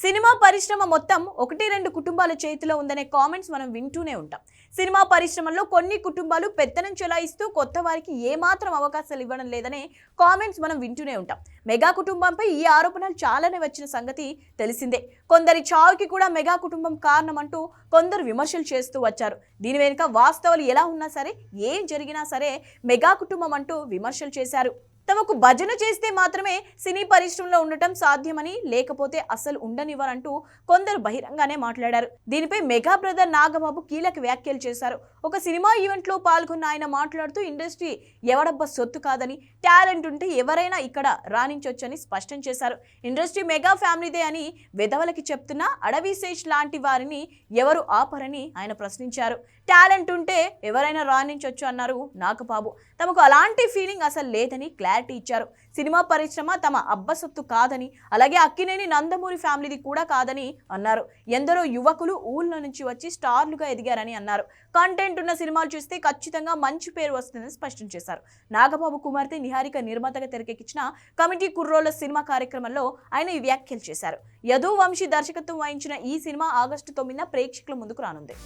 Cinema పరిశ్రమ మొత్తం ఒకటి రెండు కుటుంబాల చేతిలో ఉందనే కామెంట్స్ మనం వింటూనే ఉంటాం. సినిమా పరిశ్రమలో కొన్ని కుటుంబాలు పెత్తనం చెలాయిస్తూ కొత్త వారికి ఏమాత్రం అవకాశాలు ఇవ్వడం లేదనే కామెంట్స్ మనం వింటూనే ఉంటాం. మెగా కుటుంబంపై ఈ ఆరోపణలు చాలానే వచ్చిన సంగతి తెలిసిందే. కొందరి చావుకి కూడా మెగా కుటుంబం కారణమంటూ కొందరు విమర్శలు చేస్తూ వచ్చారు. దీని వెనుక వాస్తవాలు ఎలా ఉన్నా సరే ఏం జరిగినా సరే మెగా కుటుంబం అంటూ విమర్శలు చేశారు. తమకు భజన చేస్తే మాత్రమే సినీ పరిశ్రమలో ఉండటం సాధ్యమని లేకపోతే అసలు ఉండనివ్వరంటూ కొందరు బహిరంగానే మాట్లాడారు. దీనిపై మెగా బ్రదర్ నాగబాబు కీలక వ్యాఖ్యలు చేశారు. ఒక సినిమా ఈవెంట్లో పాల్గొన్న ఆయన మాట్లాడుతూ ఇండస్ట్రీ ఎవడబ్బ సొత్తు కాదని టాలెంట్ ఉంటే ఎవరైనా ఇక్కడ రాణించొచ్చని స్పష్టం చేశారు. ఇండస్ట్రీ మెగా ఫ్యామిలీదే అని వెధవలకి చెప్తున్న అడవి శేష్ లాంటి వారిని ఎవరు ఆపరని ఆయన ప్రశ్నించారు. టాలెంట్ ఉంటే ఎవరైనా రాణించొచ్చు అన్నారు నాగబాబు. తమకు అలాంటి ఫీలింగ్ అసలు లేదని క్లారిటీ ఇచ్చారు. సినిమా పరిశ్రమ తమ అబ్బసొత్తు కాదని అలాగే అక్కినేని నందమూరి ఫ్యామిలీది కూడా కాదని అన్నారు. ఎందరో యువకులు ఊళ్ళ నుంచి వచ్చి స్టార్లుగా ఎదిగారని అన్నారు. కంటెంట్ ఉన్న సినిమాలు చూస్తే ఖచ్చితంగా మంచి పేరు వస్తుందని స్పష్టం చేశారు. నాగబాబు కుమార్తె నిహారిక నిర్మాతగా తెరకెక్కించిన కమిటీ కుర్రోళ్ళ సినిమా కార్యక్రమంలో ఆయన ఈ వ్యాఖ్యలు చేశారు. యదు వంశీ దర్శకత్వం వహించిన ఈ సినిమా ఆగస్టు తొమ్మిదిన ప్రేక్షకుల ముందుకు రానుంది.